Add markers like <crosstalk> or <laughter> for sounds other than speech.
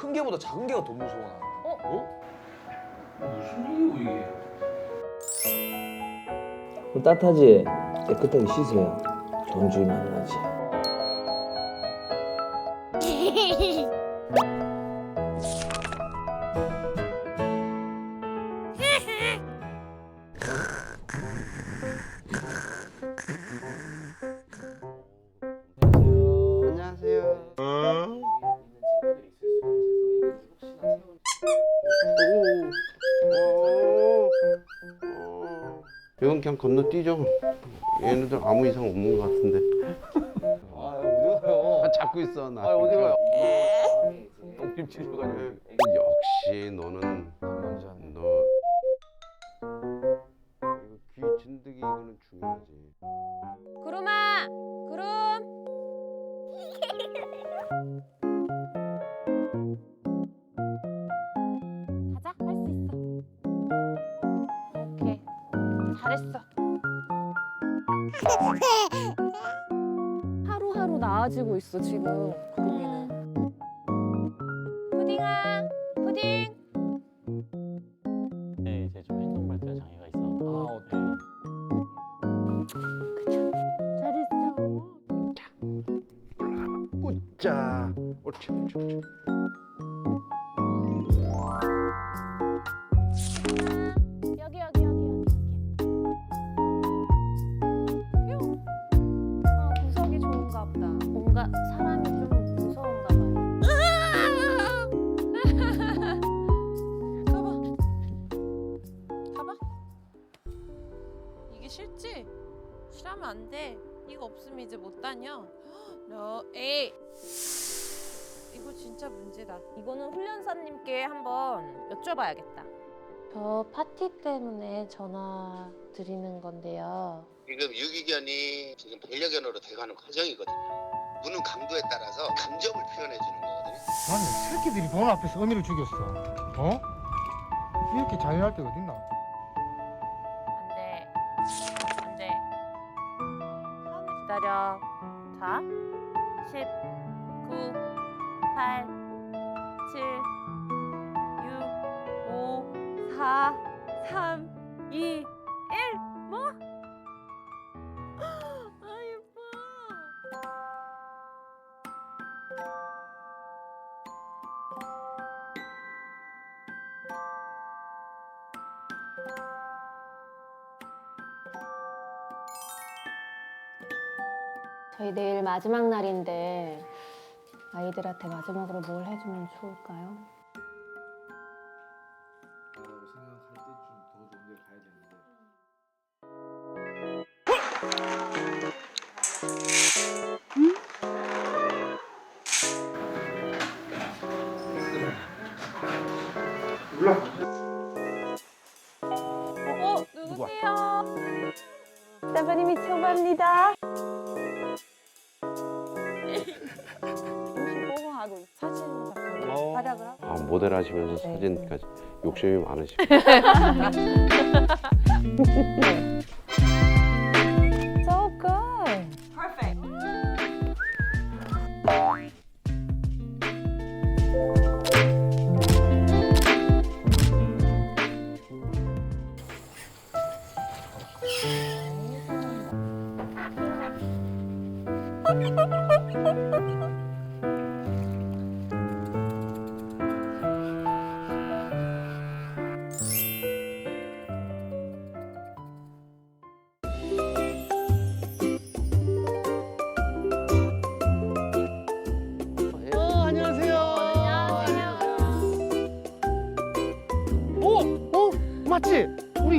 큰 개보다 작은 개가 더 무서워 나. 무슨 일이고 이게? 따뜻하지? 깨끗하게 씻어요. 돈 주면 안 나지. 이건 그냥 건너뛰죠. 얘네들 아무 이상 없는 것 같은데. 아 어디 가요? 아, 잡고 있어 나. 아 어디 가요? 똥김 치셔가지고. 역시 너는 남자. 너 이거 귀 진드기 이거는 중요하지. 구름아, 구름. 잘했어. 하루하루 나아지고 있어 지금 구름이는. 푸딩아, 푸딩. 네, 이제 좀 행동 발달 장애가 있어. 아 어때? 잘했어. 자, 옳지, 옳지, 옳지. 싫지? 싫으면 안 돼. 이거 없으면 이제 못 다녀. <gasps> 너, 에이. 이거 진짜 문제다. 이거는 훈련사님께 한번 여쭤봐야겠다. 저 파티 때문에 전화 드리는 건데요. 지금 유기견이 지금 반려견으로 돼가는 과정이거든요. 무는 강도에 따라서 감정을 표현해 주는 거거든요. 아니 새끼들이 돈 앞에서 어미를 죽였어 어? 이렇게 잔인할 때가 어딨나 기다려. 자. 10, 9, 8, 7, 6, 5, 4, 3, 2, 저희 내일 마지막 날인데 아이들한테 마지막으로 뭘 해주면 좋을까요? 나라고 생각할 때쯤 더 좋은 데 가야 되는데. 어, 누구세요? 스테파니 미초바입니다. 모델 하시면서 네. 사진까지 욕심이 많으시고. <laughs> So good. 어 맞지? 우리